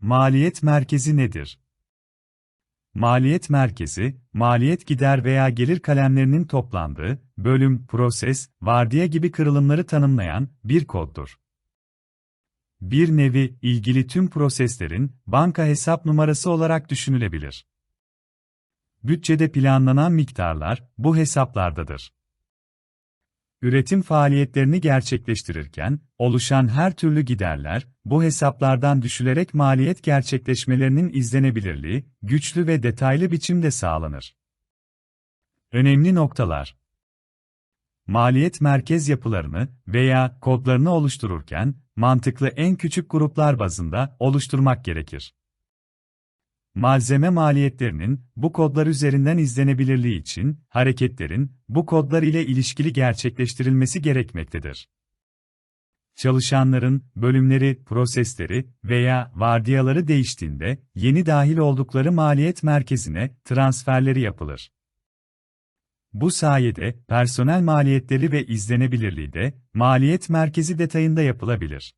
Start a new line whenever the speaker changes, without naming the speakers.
Maliyet merkezi nedir? Maliyet merkezi, maliyet gider veya gelir kalemlerinin toplandığı, bölüm, proses, vardiya gibi kırılımları tanımlayan bir koddur. Bir nevi, ilgili tüm proseslerin, banka hesap numarası olarak düşünülebilir. Bütçede planlanan miktarlar, bu hesaplardadır. Üretim faaliyetlerini gerçekleştirirken, oluşan her türlü giderler, bu hesaplardan düşülerek maliyet gerçekleşmelerinin izlenebilirliği, güçlü ve detaylı biçimde sağlanır. Önemli noktalar Maliyet merkez yapılarını veya kodlarını oluştururken, mantıklı en küçük gruplar bazında oluşturmak gerekir. Malzeme maliyetlerinin bu kodlar üzerinden izlenebilirliği için hareketlerin bu kodlar ile ilişkili gerçekleştirilmesi gerekmektedir. Çalışanların bölümleri, prosesleri veya vardiyaları değiştiğinde yeni dahil oldukları maliyet merkezine transferleri yapılır. Bu sayede personel maliyetleri ve izlenebilirliği de maliyet merkezi detayında yapılabilir.